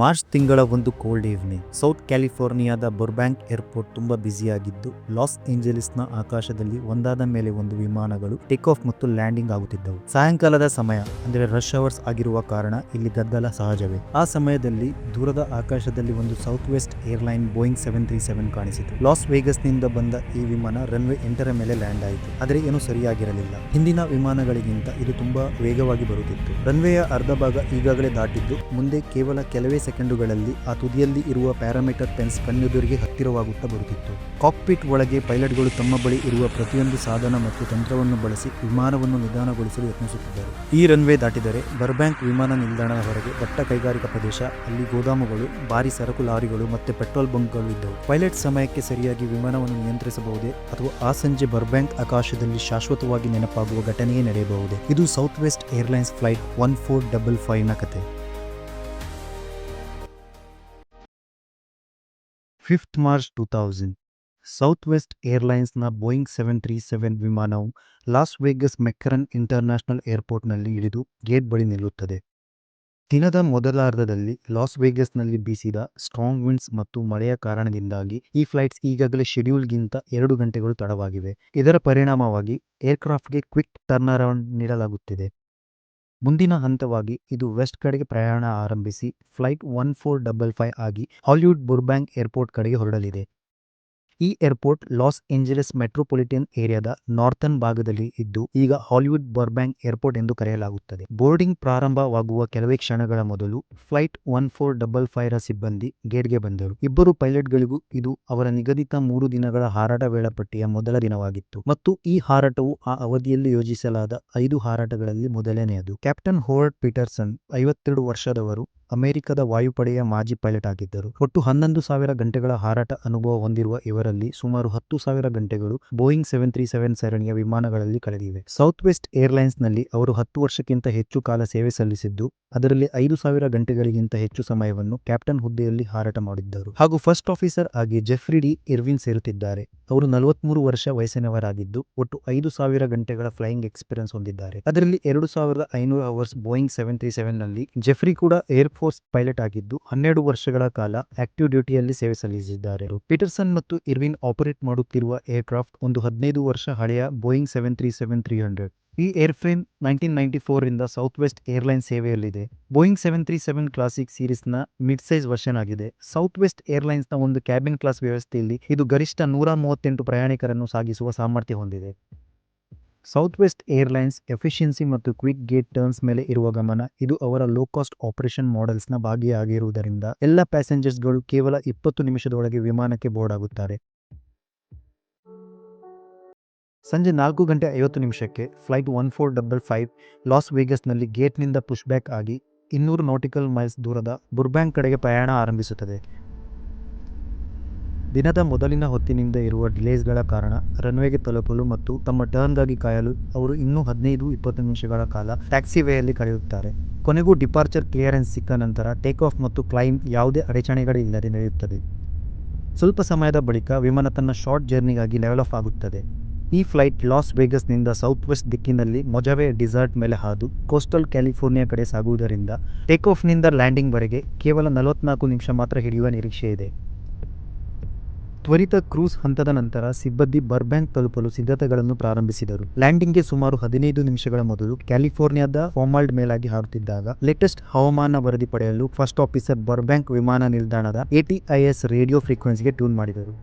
March ತಿಂಗಳ ಒಂದು cold evening south ಕ್ಯಾಲಿಫೋರ್ನಿಯಾದ ಬುರ್ಬ್ಯಾಂಕ್ ಏರ್ಪೋರ್ಟ್ ತುಂಬಾ ಬ್ಯುಸಿಯಾಗಿದ್ದು, ಲಾಸ್ ಏಂಜಲೀಸ್ನ ಆಕಾಶದಲ್ಲಿ ಒಂದಾದ ಮೇಲೆ ಒಂದು ವಿಮಾನಗಳು ಟೇಕ್ ಆಫ್ ಮತ್ತು ಲ್ಯಾಂಡಿಂಗ್ ಆಗುತ್ತಿದ್ದವು. ಸಾಯಂಕಾಲದ ಸಮಯ, ಅಂದರೆ ರಶ್ ಅವರ್ಸ್ ಆಗಿರುವ ಕಾರಣ ಇಲ್ಲಿ ಗದ್ದಲ ಸಹಜವೇ. ಆ ಸಮಯದಲ್ಲಿ ದೂರದ ಆಕಾಶದಲ್ಲಿ ಒಂದು Southwest airline Boeing seven three seven ಕಾಣಿಸಿತು. ಲಾಸ್ ವೇಗಸ್ನಿಂದ ಬಂದ ಈ ವಿಮಾನ ರನ್ವೇ ಎಂಟರ ಮೇಲೆ ಲ್ಯಾಂಡ್ ಆಯಿತು. ಆದರೆ ಏನು ಸರಿಯಾಗಿರಲಿಲ್ಲ. ಹಿಂದಿನ ವಿಮಾನಗಳಿಗಿಂತ ಇದು ತುಂಬಾ ವೇಗವಾಗಿ ಬರುತ್ತಿತ್ತು. ರನ್ವೇಯ ಅರ್ಧ ಭಾಗ ಈಗಾಗಲೇ ದಾಟಿದ್ದು, ಮುಂದೆ ಕೇವಲ ಕೆಲವೇ ಸೆಕೆಂಡುಗಳಲ್ಲಿ ಆ ತುದಿಯಲ್ಲಿ ಇರುವ ಪ್ಯಾರಾಮೀಟರ್ ಪೆನ್ಸ್ ಕಣ್ಣೆದುರಿಗೆ ಹತ್ತಿರವಾಗುತ್ತಾ ಬರುತ್ತಿತ್ತು. ಕಾಕ್ಪಿಟ್ ಒಳಗೆ ಪೈಲಟ್ಗಳು ತಮ್ಮ ಬಳಿ ಇರುವ ಪ್ರತಿಯೊಂದು ಸಾಧನ ಮತ್ತು ತಂತ್ರವನ್ನು ಬಳಸಿ ವಿಮಾನವನ್ನು ನಿಧಾನಗೊಳಿಸಲು ಯತ್ನಿಸುತ್ತಿದ್ದರು. ಈ ರನ್ವೇ ದಾಟಿದರೆ ಬರ್ಬ್ಯಾಂಕ್ ವಿಮಾನ ನಿಲ್ದಾಣದ ಹೊರಗೆ ದಟ್ಟ ಕೈಗಾರಿಕಾ ಪ್ರದೇಶ, ಅಲ್ಲಿ ಗೋದಾಮುಗಳು, ಭಾರಿ ಸರಕು ಲಾರಿಗಳು ಮತ್ತು ಪೆಟ್ರೋಲ್ ಬಂಕ್ಗಳು ಇದ್ದವು. ಪೈಲಟ್ ಸಮಯಕ್ಕೆ ಸರಿಯಾಗಿ ವಿಮಾನವನ್ನು ನಿಯಂತ್ರಿಸಬಹುದೇ ಅಥವಾ ಆ ಸಂಜೆ ಬರ್ಬ್ಯಾಂಕ್ ಆಕಾಶದಲ್ಲಿ ಶಾಶ್ವತವಾಗಿ ನೆನಪಾಗುವ ಘಟನೆಯೇ ನಡೆಯಬಹುದೇ? ಇದು Southwest airlines flight one four double ಫೈವ್ನ ಕತೆ. Fifth March two thousand. Southwest ಏರ್ಲೈನ್ಸ್ನ Boeing seven three seven ವಿಮಾನವು ಲಾಸ್ ವೇಗಸ್ ಮೆಕ್ಕರನ್ ಇಂಟರ್ನ್ಯಾಷನಲ್ ಏರ್ಪೋರ್ಟ್ನಲ್ಲಿ ಇಳಿದು ಗೇಟ್ ಬಳಿ ನಿಲ್ಲುತ್ತದೆ. ದಿನದ ಮೊದಲಾರ್ಧದಲ್ಲಿ ಲಾಸ್ ವೇಗಸ್ನಲ್ಲಿ ಬೀಸಿದ ಸ್ಟ್ರಾಂಗ್ ವಿಂಡ್ಸ್ ಮತ್ತು ಮಳೆಯ ಕಾರಣದಿಂದಾಗಿ ಈ ಫ್ಲೈಟ್ಸ್ ಈಗಾಗಲೇ ಶೆಡ್ಯೂಲ್ಗಿಂತ ಎರಡು ಗಂಟೆಗಳು ತಡವಾಗಿವೆ. ಇದರ ಪರಿಣಾಮವಾಗಿ ಏರ್ಕ್ರಾಫ್ಟ್ಗೆ ಕ್ವಿಕ್ ಟರ್ನ್ ಅರೌಂಡ್ ನೀಡಲಾಗುತ್ತಿದೆ. ಮುಂದಿನ ಹಂತವಾಗಿ ಇದು ವೆಸ್ಟ್ ಕಡೆಗೆ ಪ್ರಯಾಣ ಆರಂಭಿಸಿ, flight one four double five ಆಗಿ ಹಾಲಿವುಡ್ ಬುರ್ಬ್ಯಾಂಕ್ ಏರ್ಪೋರ್ಟ್ ಕಡೆಗೆ ಹೊರಡಲಿದೆ. ಈ ಏರ್ಪೋರ್ಟ್ ಲಾಸ್ ಏಂಜಲಸ್ ಮೆಟ್ರೋಪಾಲಿಟನ್ ಏರಿಯಾದ ನಾರ್ತನ್ ಭಾಗದಲ್ಲಿ ಇದ್ದು, ಈಗ ಹಾಲಿವುಡ್ ಬರ್ಬ್ಯಾಂಕ್ ಏರ್ಪೋರ್ಟ್ ಎಂದು ಕರೆಯಲಾಗುತ್ತದೆ. ಬೋರ್ಡಿಂಗ್ ಪ್ರಾರಂಭವಾಗುವ ಕೆಲವೇ ಕ್ಷಣಗಳ ಮೊದಲು ಫ್ಲೈಟ್ ಒನ್ ಫೋರ್ ಡಬಲ್ ಫೈವ್'ರ ಸಿಬ್ಬಂದಿ ಗೇಟ್ಗೆ ಬಂದರು. ಇಬ್ಬರು ಪೈಲಟ್ಗಳಿಗೂ ಇದು ಅವರ ನಿಗದಿತ ಮೂರು ದಿನಗಳ ಹಾರಾಟ ವೇಳಾಪಟ್ಟಿಯ ಮೊದಲ ದಿನವಾಗಿತ್ತು. ಮತ್ತು ಈ ಹಾರಾಟವು ಆ ಅವಧಿಯಲ್ಲಿ ಯೋಜಿಸಲಾದ ಐದು ಹಾರಾಟಗಳಲ್ಲಿ ಮೊದಲನೆಯದು. ಕ್ಯಾಪ್ಟನ್ ಹೋವರ್ಡ್ ಪೀಟರ್ಸನ್, ಐವತ್ತೆರಡು ವರ್ಷದವರು ಅಮೆರಿಕದ ವಾಯುಪಡೆಯ ಮಾಜಿ ಪೈಲಟ್ ಆಗಿದ್ದರು. ಒಟ್ಟು ಹನ್ನೊಂದು ಸಾವಿರ ಗಂಟೆಗಳ ಹಾರಾಟ ಅನುಭವ ಹೊಂದಿರುವ ಇವರಲ್ಲಿ ಸುಮಾರು ಹತ್ತು ಸಾವಿರ ಗಂಟೆಗಳು ಬೋಯಿಂಗ್ ಸೆವೆನ್ ತ್ರೀ ಸೆವೆನ್ ಸರಣಿಯ ವಿಮಾನಗಳಲ್ಲಿ ಕಳೆದಿವೆ. ಸೌತ್ ವೆಸ್ಟ್ ಏರ್ಲೈನ್ಸ್ನಲ್ಲಿ ಅವರು ಹತ್ತು ವರ್ಷಕ್ಕಿಂತ ಹೆಚ್ಚು ಕಾಲ ಸೇವೆ ಸಲ್ಲಿಸಿದ್ದು, ಅದರಲ್ಲಿ ಐದು ಸಾವಿರ ಗಂಟೆಗಳಿಗಿಂತ ಹೆಚ್ಚು ಸಮಯವನ್ನು ಕ್ಯಾಪ್ಟನ್ ಹುದ್ದೆಯಲ್ಲಿ ಹಾರಾಟ ಮಾಡಿದ್ದರು. ಹಾಗೂ ಫಸ್ಟ್ ಆಫೀಸರ್ ಆಗಿ ಜೆಫ್ರಿ ಡಿ ಇರ್ವಿನ್ ಸೇರುತ್ತಿದ್ದಾರೆ. ಅವರು ನಲವತ್ಮೂರು ವರ್ಷ ವಯಸ್ಸಿನವರಾಗಿದ್ದು, ಒಟ್ಟು ಐದು ಸಾವಿರ ಗಂಟೆಗಳ ಫ್ಲೈಯಿಂಗ್ ಎಕ್ಸ್ಪೀರಿಯನ್ಸ್ ಹೊಂದಿದ್ದಾರೆ. ಅದರಲ್ಲಿ ಎರಡು ಸಾವಿರದ ಐನೂರು ಅವರ್ಸ್ ಬೋಯಿಂಗ್ ಸೆವೆನ್ ತ್ರೀ ಸೆವೆನ್ನಲ್ಲಿ ಜೆಫ್ರಿ ಕೂಡ ಏರ್ ಫೋರ್ಸ್ ಪೈಲಟ್ ಆಗಿದ್ದು, ಹನ್ನೆರಡು ವರ್ಷಗಳ ಕಾಲ ಆಕ್ಟಿವ್ ಡ್ಯೂಟಿಯಲ್ಲಿ ಸೇವೆ ಸಲ್ಲಿಸಿದ್ದಾರೆ. ಪೀಟರ್ಸನ್ ಮತ್ತು ಇರ್ವಿನ್ ಆಪರೇಟ್ ಮಾಡುತ್ತಿರುವ ಏರ್ಕ್ರಾಫ್ಟ್ ಒಂದು ಹದಿನೈದು ವರ್ಷ ಹಳೆಯ Boeing seven three seven three hundred. ಈ ಏರ್ಫ್ರೇಮ್ ನೈನ್ಟೀನ್ ನೈನ್ಟಿ ಫೋರ್ ಇಂದ south West airline ಸೇವೆಯಲ್ಲಿದೆ. Boeing seven three seven classic ಸೀರೀಸ್ನ mid size version ಆಗಿದೆ. ಸೌತ್ ವೆಸ್ಟ್ ಏರ್ಲೈನ್ಸ್ನ ಒಂದು ಕ್ಯಾಬಿನ್ ಕ್ಲಾಸ್ ವ್ಯವಸ್ಥೆಯಲ್ಲಿ ಇದು ಗರಿಷ್ಠ ನೂರ ಮೂವತ್ತೆಂಟು ಪ್ರಯಾಣಿಕರನ್ನು ಸಾಗಿಸುವ ಸಾಮರ್ಥ್ಯ ಹೊಂದಿದೆ. ಸೌತ್ ವೆಸ್ಟ್ ಏರ್ಲೈನ್ಸ್ ಎಫಿಷಿಯನ್ಸಿ ಮತ್ತು ಕ್ವಿಕ್ ಗೇಟ್ ಟರ್ನ್ಸ್ ಮೇಲೆ ಇರುವ ಗಮನ, ಇದು ಅವರ ಲೋ ಕಾಸ್ಟ್ ಆಪರೇಷನ್ ಮಾಡೆಲ್ಸ್ನ ಭಾಗಿಯಾಗಿರುವುದರಿಂದ ಎಲ್ಲ ಪ್ಯಾಸೆಂಜರ್ಸ್ಗಳು ಕೇವಲ ಇಪ್ಪತ್ತು ನಿಮಿಷದೊಳಗೆ ವಿಮಾನಕ್ಕೆ ಬೋರ್ಡ್ ಆಗುತ್ತಾರೆ. ಸಂಜೆ ನಾಲ್ಕು ಗಂಟೆ ಐವತ್ತು ನಿಮಿಷಕ್ಕೆ flight one four double five Las ವೇಗಸ್ನಲ್ಲಿ ಗೇಟ್ನಿಂದ ಪುಷ್ಬ್ಯಾಕ್ ಆಗಿ ಇನ್ನೂರು ನಾಟಿಕಲ್ ಮೈಲ್ಸ್ ದೂರದ ಬುರ್ಬ್ಯಾಂಕ್ ಕಡೆಗೆ ಪ್ರಯಾಣ ಆರಂಭಿಸುತ್ತದೆ. ದಿನದ ಮೊದಲಿನ ಹೊತ್ತಿನಿಂದ ಇರುವ ಡಿಲೇಸ್ಗಳ ಕಾರಣ ರನ್ವೇಗೆ ತಲುಪಲು ಮತ್ತು ತಮ್ಮ ಟರ್ನ್ಗಾಗಿ ಕಾಯಲು ಅವರು ಇನ್ನೂ ಹದಿನೈದು ಇಪ್ಪತ್ತು ನಿಮಿಷಗಳ ಕಾಲ ಟ್ಯಾಕ್ಸಿ ವೇಯಲ್ಲಿ ಕಳೆಯುತ್ತಾರೆ. ಕೊನೆಗೂ ಡಿಪಾರ್ಚರ್ ಕ್ಲಿಯರೆನ್ಸ್ ಸಿಕ್ಕ ನಂತರ ಟೇಕ್ ಆಫ್ ಮತ್ತು ಕ್ಲೈಮ್ ಯಾವುದೇ ಅಡಚಣೆಗಳಿಲ್ಲದೆ ನಡೆಯುತ್ತದೆ. ಸ್ವಲ್ಪ ಸಮಯದ ಬಳಿಕ ವಿಮಾನ ತನ್ನ ಶಾರ್ಟ್ ಜರ್ನಿಗಾಗಿ ಲೆವೆಲ್ ಆಫ್ ಆಗುತ್ತದೆ. ಈ ಫ್ಲೈಟ್ ಲಾಸ್ ವೇಗಸ್ನಿಂದ ಸೌತ್ ವೆಸ್ಟ್ ದಿಕ್ಕಿನಲ್ಲಿ ಮೊಜಾವೆ ಡಿಸರ್ಟ್ ಮೇಲೆ ಹಾದು ಕೋಸ್ಟಲ್ ಕ್ಯಾಲಿಫೋರ್ನಿಯಾ ಕಡೆ ಸಾಗುವುದರಿಂದ ಟೇಕ್ ಆಫ್ನಿಂದ ಲ್ಯಾಂಡಿಂಗ್ವರೆಗೆ ಕೇವಲ ನಲವತ್ನಾಲ್ಕು ನಿಮಿಷ ಮಾತ್ರ ಹಿಡಿಯುವ ನಿರೀಕ್ಷೆ ಇದೆ ತ್ವರಿತ ಕ್ರೂಸ್ ಹಂತದ ನಂತರ ಸಿಬ್ಬಂದಿ ಬರ್ಬ್ಯಾಂಕ್ ತಲುಪಲು ಸಿದ್ಧತೆಗಳನ್ನು ಪ್ರಾರಂಭಿಸಿದರು. ಲ್ಯಾಂಡಿಂಗ್ಗೆ ಸುಮಾರು ಹದಿನೈದು ನಿಮಿಷಗಳ ಮೊದಲು ಕ್ಯಾಲಿಫೋರ್ನಿಯಾದ ಫಾರ್ಮಾಲ್ಡ್ ಮೇಲಾಗಿ ಹಾರುತ್ತಿದ್ದಾಗ ಲೇಟೆಸ್ಟ್ ಹವಾಮಾನ ವರದಿ ಪಡೆಯಲು ಫಸ್ಟ್ ಆಫೀಸರ್ ಬರ್ಬ್ಯಾಂಕ್ ವಿಮಾನ ನಿಲ್ದಾಣದ ಎಟಿಐಎಸ್ ರೇಡಿಯೋ ಫ್ರೀಕ್ವೆನ್ಸಿಗೆ ಟ್ಯೂನ್ ಮಾಡಿದರು.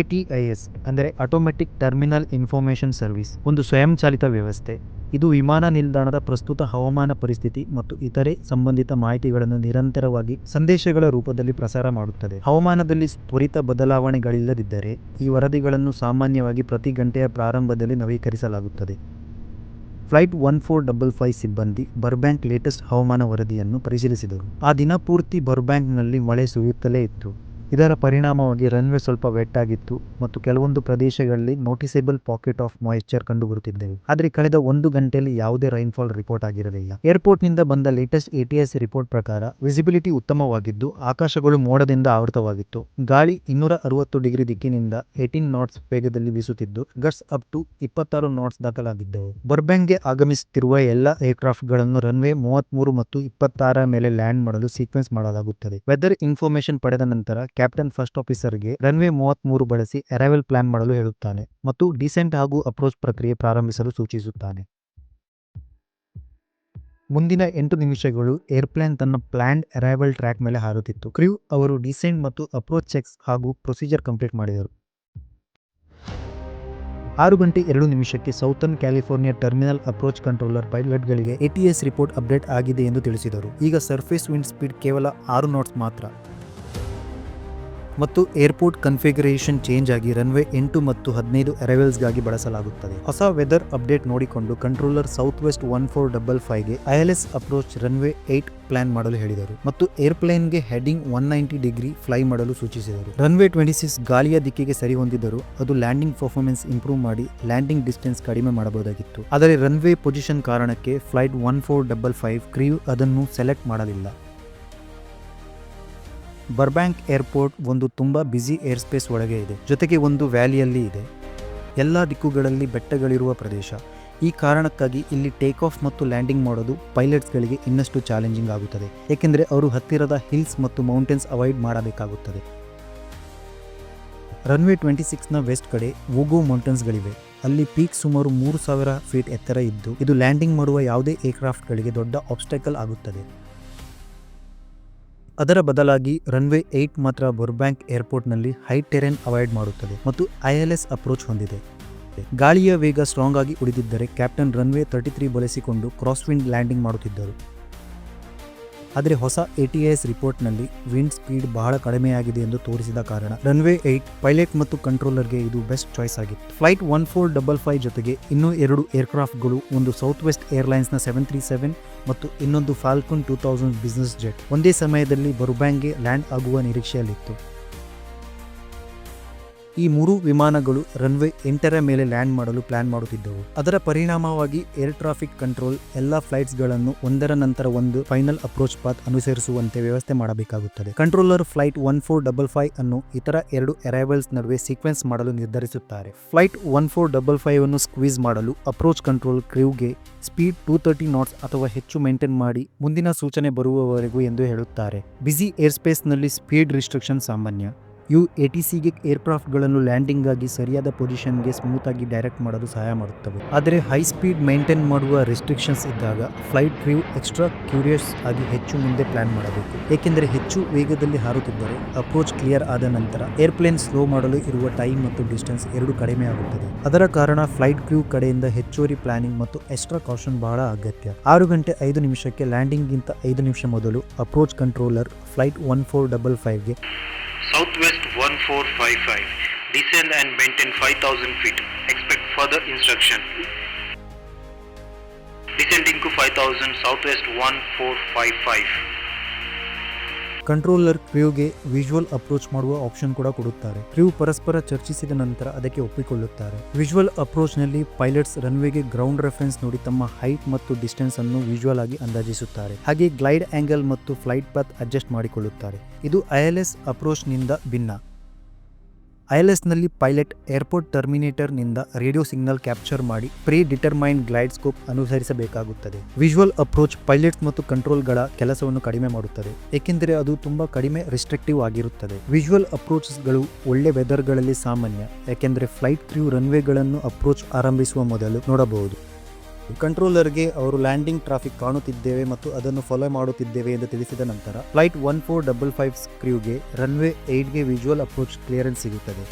ಎಟಿಐಎಸ್ ಅಂದರೆ ಆಟೋಮೆಟಿಕ್ ಟರ್ಮಿನಲ್ ಇನ್ಫಾರ್ಮೇಷನ್ ಸರ್ವಿಸ್, ಒಂದು ಸ್ವಯಂಚಾಲಿತ ವ್ಯವಸ್ಥೆ. ಇದು ವಿಮಾನ ನಿಲ್ದಾಣದ ಪ್ರಸ್ತುತ ಹವಾಮಾನ ಪರಿಸ್ಥಿತಿ ಮತ್ತು ಇತರೆ ಸಂಬಂಧಿತ ಮಾಹಿತಿಗಳನ್ನು ನಿರಂತರವಾಗಿ ಸಂದೇಶಗಳ ರೂಪದಲ್ಲಿ ಪ್ರಸಾರ ಮಾಡುತ್ತದೆ. ಹವಾಮಾನದಲ್ಲಿ ತ್ವರಿತ ಬದಲಾವಣೆಗಳಿಲ್ಲದಿದ್ದರೆ ಈ ವರದಿಗಳನ್ನು ಸಾಮಾನ್ಯವಾಗಿ ಪ್ರತಿ ಗಂಟೆಯ ಪ್ರಾರಂಭದಲ್ಲಿ ನವೀಕರಿಸಲಾಗುತ್ತದೆ. Flight one four double five ಸಿಬ್ಬಂದಿ ಬರ್ಬ್ಯಾಂಕ್ ಲೇಟೆಸ್ಟ್ ಹವಾಮಾನ ವರದಿಯನ್ನು ಪರಿಶೀಲಿಸಿದರು. ಆ ದಿನ ಪೂರ್ತಿ ಬರ್ಬ್ಯಾಂಕ್ನಲ್ಲಿ ಮಳೆ ಸುರಿಯುತ್ತಲೇ ಇತ್ತು. ಇದರ ಪರಿಣಾಮವಾಗಿ ರನ್ವೇ ಸ್ವಲ್ಪ ವೆಟ್ ಆಗಿತ್ತು ಮತ್ತು ಕೆಲವೊಂದು ಪ್ರದೇಶಗಳಲ್ಲಿ ನೋಟಿಸೇಬಲ್ ಪಾಕೆಟ್ ಆಫ್ ಮಾಯಿಶ್ಚರ್ ಕಂಡುಬರುತ್ತಿದ್ದವು. ಆದರೆ ಕಳೆದ ಒಂದು ಗಂಟೆಯಲ್ಲಿ ಯಾವುದೇ ರೈನ್ಫಾಲ್ ರಿಪೋರ್ಟ್ ಆಗಿರಲಿಲ್ಲ. ಏರ್ಪೋರ್ಟ್ನಿಂದ ಬಂದ ಲೇಟೆಸ್ಟ್ ಎಟಿಎಸ್ ರಿಪೋರ್ಟ್ ಪ್ರಕಾರ ವಿಸಿಬಿಲಿಟಿ ಉತ್ತಮವಾಗಿದ್ದು, ಆಕಾಶಗಳು ಮೋಡದಿಂದ ಆವೃತವಾಗಿತ್ತು. ಗಾಳಿ ಇನ್ನೂರ ಅರವತ್ತು ಡಿಗ್ರಿ ದಿಕ್ಕಿನಿಂದ ಏಟೀನ್ ನಾಟ್ಸ್ ವೇಗದಲ್ಲಿ ಬೀಸುತ್ತಿದ್ದು ಗಟ್ಸ್ ಅಪ್ ಟು ಇಪ್ಪತ್ತಾರು ನಾಟ್ಸ್ ದಾಖಲಾಗಿದ್ದವು. ಬರ್ಬ್ಯಾಂಕ್ಗೆ ಆಗಮಿಸುತ್ತಿರುವ ಎಲ್ಲ ಏರ್ಕ್ರಾಫ್ಟ್ಗಳನ್ನು ರನ್ವೇ ಮೂವತ್ಮೂರು ಮತ್ತು ಇಪ್ಪತ್ತಾರ ಮೇಲೆ ಲ್ಯಾಂಡ್ ಮಾಡಲು ಸೀಕ್ವೆನ್ಸ್ ಮಾಡಲಾಗುತ್ತದೆ. ವೆದರ್ ಇನ್ಫಾರ್ಮೇಶನ್ ಪಡೆದ ನಂತರ ಕ್ಯಾಪ್ಟನ್ ಫಸ್ಟ್ ಆಫೀಸರ್ಗೆ ರನ್ವೇ ಮೂವತ್ಮೂರು ಬಳಸಿ ಅರೈವಲ್ ಪ್ಲಾನ್ ಮಾಡಲು ಹೇಳುತ್ತಾನೆ ಮತ್ತು ಡಿಸೆಂಟ್ ಹಾಗೂ ಅಪ್ರೋಚ್ ಪ್ರಕ್ರಿಯೆ ಪ್ರಾರಂಭಿಸಲು ಸೂಚಿಸುತ್ತಾನೆ. ಮುಂದಿನ ಎಂಟು ನಿಮಿಷಗಳು ಏರ್ಪ್ಲೇನ್ ತನ್ನ ಪ್ಲ್ಯಾಂಡ್ ಅರೈವಲ್ ಟ್ರ್ಯಾಕ್ ಮೇಲೆ ಹಾರುತ್ತಿತ್ತು. ಕ್ರ್ಯೂ ಅವರು ಡಿಸೆಂಟ್ ಮತ್ತು ಅಪ್ರೋಚ್ ಚೆಕ್ಸ್ ಹಾಗೂ ಪ್ರೊಸೀಜರ್ ಕಂಪ್ಲೀಟ್ ಮಾಡಿದರು. ಆರು ಗಂಟೆ ಎರಡು ನಿಮಿಷಕ್ಕೆ southern California terminal approach controller ಪೈಲಟ್ಗಳಿಗೆ ATS report update ಆಗಿದೆ ಎಂದು ತಿಳಿಸಿದರು. ಈಗ ಸರ್ಫೇಸ್ ವಿಂಡ್ ಸ್ಪೀಡ್ ಕೇವಲ ಆರು ನೋಟ್ಸ್ ಮಾತ್ರ. ಮತ್ತು ಏರ್ಪೋರ್ಟ್ ಕನ್ಫಿಗರೇಷನ್ ಚೇಂಜ್ ಆಗಿ ರನ್ವೇ ಎಂಟು ಮತ್ತು ಹದಿನೈದು ಅರೈವಲ್ಸ್ಗಾಗಿ ಬಳಸಲಾಗುತ್ತದೆ. ಹೊಸ ವೆದರ್ ಅಪ್ಡೇಟ್ ನೋಡಿಕೊಂಡು controller Southwest one four double ಫೈವ್ಗೆ ILS approach runway eight plan ಮಾಡಲು ಹೇಳಿದರು ಮತ್ತು ಏರ್ಪ್ಲೇನ್ಗೆ heading one ninety degree fly ಮಾಡಲು ಸೂಚಿಸಿದರು. ರನ್ವೇ ಟ್ವೆಂಟಿ ಸಿಕ್ಸ್ ಗಾಳಿಯ ದಿಕ್ಕಿಗೆ ಸರಿ ಹೊಂದಿದ್ದರು ಅದು ಲ್ಯಾಂಡಿಂಗ್ ಪರ್ಫಾರ್ಮೆನ್ಸ್ ಇಂಪ್ರೂವ್ ಮಾಡಿ ಲ್ಯಾಂಡಿಂಗ್ ಡಿಸ್ಟೆನ್ಸ್ ಕಡಿಮೆ ಮಾಡಬಹುದಾಗಿತ್ತು. ಆದರೆ ರನ್ವೇ ಪೊಸಿಷನ್ ಕಾರಣಕ್ಕೆ flight one four double five crew ಅದನ್ನು ಸೆಲೆಕ್ಟ್ ಮಾಡಲಿಲ್ಲ. ಬರ್ಬ್ಯಾಂಕ್ ಏರ್ಪೋರ್ಟ್ ಒಂದು ತುಂಬ ಬ್ಯುಸಿ ಏರ್ ಸ್ಪೇಸ್ ಒಳಗೆ ಇದೆ. ಜೊತೆಗೆ ಒಂದು ವ್ಯಾಲಿಯಲ್ಲಿ ಇದೆ. ಎಲ್ಲ ದಿಕ್ಕುಗಳಲ್ಲಿ ಬೆಟ್ಟಗಳಿರುವ ಪ್ರದೇಶ. ಈ ಕಾರಣಕ್ಕಾಗಿ ಇಲ್ಲಿ ಟೇಕ್ ಆಫ್ ಮತ್ತು ಲ್ಯಾಂಡಿಂಗ್ ಮಾಡೋದು ಪೈಲಟ್ಸ್ಗಳಿಗೆ ಇನ್ನಷ್ಟು ಚಾಲೆಂಜಿಂಗ್ ಆಗುತ್ತದೆ. ಏಕೆಂದರೆ ಅವರು ಹತ್ತಿರದ ಹಿಲ್ಸ್ ಮತ್ತು ಮೌಂಟೇನ್ಸ್ ಅವಾಯ್ಡ್ ಮಾಡಬೇಕಾಗುತ್ತದೆ. ರನ್ವೇ ಟ್ವೆಂಟಿ ಸಿಕ್ಸ್ನ ವೆಸ್ಟ್ ಕಡೆ ಓಗೋ ಮೌಂಟೇನ್ಸ್ಗಳಿವೆ ಅಲ್ಲಿ ಪೀಕ್ ಸುಮಾರು ಮೂರು ಸಾವಿರ ಫೀಟ್ ಎತ್ತರ ಇದ್ದು, ಇದು ಲ್ಯಾಂಡಿಂಗ್ ಮಾಡುವ ಯಾವುದೇ ಏರ್ಕ್ರಾಫ್ಟ್ಗಳಿಗೆ ದೊಡ್ಡ ಆಬ್ಸ್ಟೆಕಲ್ ಆಗುತ್ತದೆ. ಅದರ ಬದಲಾಗಿ ರನ್ವೇ ಏಟ್ ಮಾತ್ರ ಬುರ್ಬ್ಯಾಂಕ್ ಏರ್ಪೋರ್ಟ್ನಲ್ಲಿ ಹೈ ಟೆರೆನ್ ಅವಾಯ್ಡ್ ಮಾಡುತ್ತದೆ ಮತ್ತು ಐಎಲ್ಎಸ್ ಅಪ್ರೋಚ್ ಹೊಂದಿದೆ. ಗಾಳಿಯ ವೇಗ ಸ್ಟ್ರಾಂಗ್ ಆಗಿ ಉಳಿದಿದ್ದರೆ ಕ್ಯಾಪ್ಟನ್ ರನ್ವೇ ತರ್ಟಿ ತ್ರೀ ಬಳಸಿಕೊಂಡು ಕ್ರಾಸ್ವಿಂಡ್ ಲ್ಯಾಂಡಿಂಗ್ ಮಾಡುತ್ತಿದ್ದರು. ಆದರೆ ಹೊಸ ಎಟಿಎಸ್ ರಿಪೋರ್ಟ್ನಲ್ಲಿ ವಿಂಡ್ ಸ್ಪೀಡ್ ಬಹಳ ಕಡಿಮೆಯಾಗಿದೆ ಎಂದು ತೋರಿಸಿದ ಕಾರಣ ರನ್ವೇ ಏಟ್, ಪೈಲಟ್ ಮತ್ತು ಕಂಟ್ರೋಲರ್ಗೆ ಇದು ಬೆಸ್ಟ್ ಚಾಯ್ಸ್ ಆಗಿತ್ತು. Flight one four double five ಜೊತೆಗೆ ಇನ್ನೂ ಎರಡು ಏರ್ಕ್ರಾಫ್ಟ್ಗಳು, ಒಂದು ಸೌತ್ ವೆಸ್ಟ್ ಏರ್ಲೈನ್ಸ್ನ ಸೆವೆನ್ ತ್ರೀ ಸೆವೆನ್ ಮತ್ತು ಇನ್ನೊಂದು Falcon two thousand business jet. ಒಂದೇ ಸಮಯದಲ್ಲಿ ಬರುಬ್ಯಾಂಗ್ಗೆ ಲ್ಯಾಂಡ್ ಆಗುವ ನಿರೀಕ್ಷೆಯಲ್ಲಿತ್ತು. ಈ ಮೂರು ವಿಮಾನಗಳು ರನ್ವೇ ಎಂಟರ ಮೇಲೆ ಲ್ಯಾಂಡ್ ಮಾಡಲು ಪ್ಲಾನ್ ಮಾಡುತ್ತಿದ್ದವು. ಅದರ ಪರಿಣಾಮವಾಗಿ ಏರ್ ಟ್ರಾಫಿಕ್ ಕಂಟ್ರೋಲ್ ಎಲ್ಲ ಫ್ಲೈಟ್ಸ್ಗಳನ್ನು ಒಂದರ ನಂತರ ಒಂದು ಫೈನಲ್ ಅಪ್ರೋಚ್ ಪಾತ್ ಅನುಸರಿಸುವಂತೆ ವ್ಯವಸ್ಥೆ ಮಾಡಬೇಕಾಗುತ್ತದೆ. Controller flight one four double five ಅನ್ನು ಇತರ ಎರಡು ಅರೈವಲ್ಸ್ ನಡುವೆ ಸೀಕ್ವೆನ್ಸ್ ಮಾಡಲು ನಿರ್ಧರಿಸುತ್ತಾರೆ. Flight one four double five ಅನ್ನು ಸ್ಕ್ವೀಸ್ ಮಾಡಲು ಅಪ್ರೋಚ್ ಕಂಟ್ರೋಲ್ ಕ್ರೀವ್ಗೆ ಸ್ಪೀಡ್ ಟೂ ತರ್ಟಿ ನಾಟ್ಸ್ ಅಥವಾ ಹೆಚ್ಚು ಮೇಂಟೈನ್ ಮಾಡಿ ಮುಂದಿನ ಸೂಚನೆ ಬರುವವರೆಗೂ ಎಂದು ಹೇಳುತ್ತಾರೆ. ಬಿಸಿ ಏರ್ ಸ್ಪೇಸ್ನಲ್ಲಿ ಸ್ಪೀಡ್ ರಿಸ್ಟ್ರಿಕ್ಷನ್ ಸಾಮಾನ್ಯ. ಇವು ಎ ಟಿ ಸಿಗೆ ಏರ್ಕ್ರಾಫ್ಟ್ಗಳನ್ನು ಲ್ಯಾಂಡಿಂಗ್ ಆಗಿ ಸರಿಯಾದ ಪೊಸಿಷನ್ಗೆ ಸ್ಮೂತ್ ಆಗಿ ಡೈರೆಕ್ಟ್ ಮಾಡಲು ಸಹಾಯ ಮಾಡುತ್ತವೆ. ಆದರೆ ಹೈ ಸ್ಪೀಡ್ ಮೇಂಟೈನ್ ಮಾಡುವ ರೆಸ್ಟ್ರಿಕ್ಷನ್ಸ್ ಇದ್ದಾಗ ಫ್ಲೈಟ್ ಕ್ರೀವ್ ಎಕ್ಸ್ಟ್ರಾ ಕ್ಯೂರಿಯಸ್ ಆಗಿ ಹೆಚ್ಚು ಮುಂದೆ ಪ್ಲಾನ್ ಮಾಡಬೇಕು. ಏಕೆಂದರೆ ಹೆಚ್ಚು ವೇಗದಲ್ಲಿ ಹಾರುತ್ತಿದ್ದರೆ ಅಪ್ರೋಚ್ ಕ್ಲಿಯರ್ ಆದ ನಂತರ ಏರ್ಪ್ಲೇನ್ ಸ್ಲೋ ಮಾಡಲು ಇರುವ ಟೈಮ್ ಮತ್ತು ಡಿಸ್ಟೆನ್ಸ್ ಎರಡು ಕಡಿಮೆ ಆಗುತ್ತದೆ. ಅದರ ಕಾರಣ ಫ್ಲೈಟ್ ಕ್ರೀವ್ ಕಡೆಯಿಂದ ಹೆಚ್ಚುವರಿ ಪ್ಲಾನಿಂಗ್ ಮತ್ತು ಎಕ್ಸ್ಟ್ರಾ ಕಾಷನ್ ಬಹಳ ಅಗತ್ಯ. ಆರು ಗಂಟೆ ಐದು ನಿಮಿಷಕ್ಕೆ ಲ್ಯಾಂಡಿಂಗ್ಗಿಂತ ಐದು ನಿಮಿಷ ಮೊದಲು approach controller flight one four double ಫೈವ್ಗೆ Southwest 1455. Descend and maintain 5000 feet. Expect further instruction. Descending to 5000 Southwest 1455. Controller ಕ್ರ್ಯೂಗೆ visual approach ಮಾಡುವ ಆಪ್ಷನ್ ಕೂಡ ಕೊಡುತ್ತಾರೆ. ಕ್ರ್ಯೂ ಪರಸ್ಪರ ಚರ್ಚಿಸಿದ ನಂತರ ಅದಕ್ಕೆ ಒಪ್ಪಿಕೊಳ್ಳುತ್ತಾರೆ. ವಿಜುವಲ್ ಅಪ್ರೋಚ್ನಲ್ಲಿ ಪೈಲಟ್ಸ್ ರನ್ವೇಗೆ ಗ್ರೌಂಡ್ ರೆಫರೆನ್ಸ್ ನೋಡಿ ತಮ್ಮ ಹೈಟ್ ಮತ್ತು ಡಿಸ್ಟೆನ್ಸ್ ಅನ್ನು ವಿಜುವಲ್ ಆಗಿ ಅಂದಾಜಿಸುತ್ತಾರೆ. ಹಾಗೆ ಗ್ಲೈಡ್ ಆಂಗಲ್ ಮತ್ತು ಫ್ಲೈಟ್ ಪಾತ್ ಅಡ್ಜಸ್ಟ್ ಮಾಡಿಕೊಳ್ಳುತ್ತಾರೆ. ಇದು ಐಎಲ್ಎಸ್ ಅಪ್ರೋಚ್ನಿಂದ ಭಿನ್ನ. ಐಎಲ್ಎಸ್ನಲ್ಲಿ pilot airport terminator radio signal capture ಮಾಡಿ ಪ್ರೀ ಡಿಟರ್ಮೈನ್ ಗ್ಲೈಡ್ ಸ್ಕೋಪ್ ಅನುಸರಿಸಬೇಕಾಗುತ್ತದೆ. ವಿಜುವಲ್ ಅಪ್ರೋಚ್ ಪೈಲಟ್ಸ್ ಮತ್ತು ಕಂಟ್ರೋಲ್ಗಳ ಕೆಲಸವನ್ನು ಕಡಿಮೆ ಮಾಡುತ್ತದೆ, ಏಕೆಂದರೆ ಅದು ತುಂಬಾ ಕಡಿಮೆ ರಿಸ್ಟ್ರಿಕ್ಟಿವ್ ಆಗಿರುತ್ತದೆ. ವಿಜುವಲ್ ಅಪ್ರೋಚಸ್ಗಳು ಒಳ್ಳೆ ವೆದರ್ಗಳಲ್ಲಿ ಸಾಮಾನ್ಯ, ಏಕೆಂದರೆ ಫ್ಲೈಟ್ ಕ್ರ್ಯೂ ರನ್ವೇಗಳನ್ನು ಅಪ್ರೋಚ್ ಆರಂಭಿಸುವ ಮೊದಲು ನೋಡಬಹುದು. ಕಂಟ್ರೋಲರ್ಗೆ ಅವರು ಲ್ಯಾಂಡಿಂಗ್ ಟ್ರಾಫಿಕ್ ಕಾಣುತ್ತಿದ್ದೇವೆ ಮತ್ತು ಅದನ್ನು ಫಾಲೋ ಮಾಡುತ್ತಿದ್ದೇವೆ ಎಂದು ತಿಳಿಸಿದ ನಂತರ flight one four double five ಕ್ರ್ಯೂಗೆ runway ಏಟ್ಗೆ ವಿಜುವಲ್ ಅಪ್ರೋಚ್ ಕ್ಲಿಯರೆನ್ಸ್ ಸಿಗುತ್ತದೆ.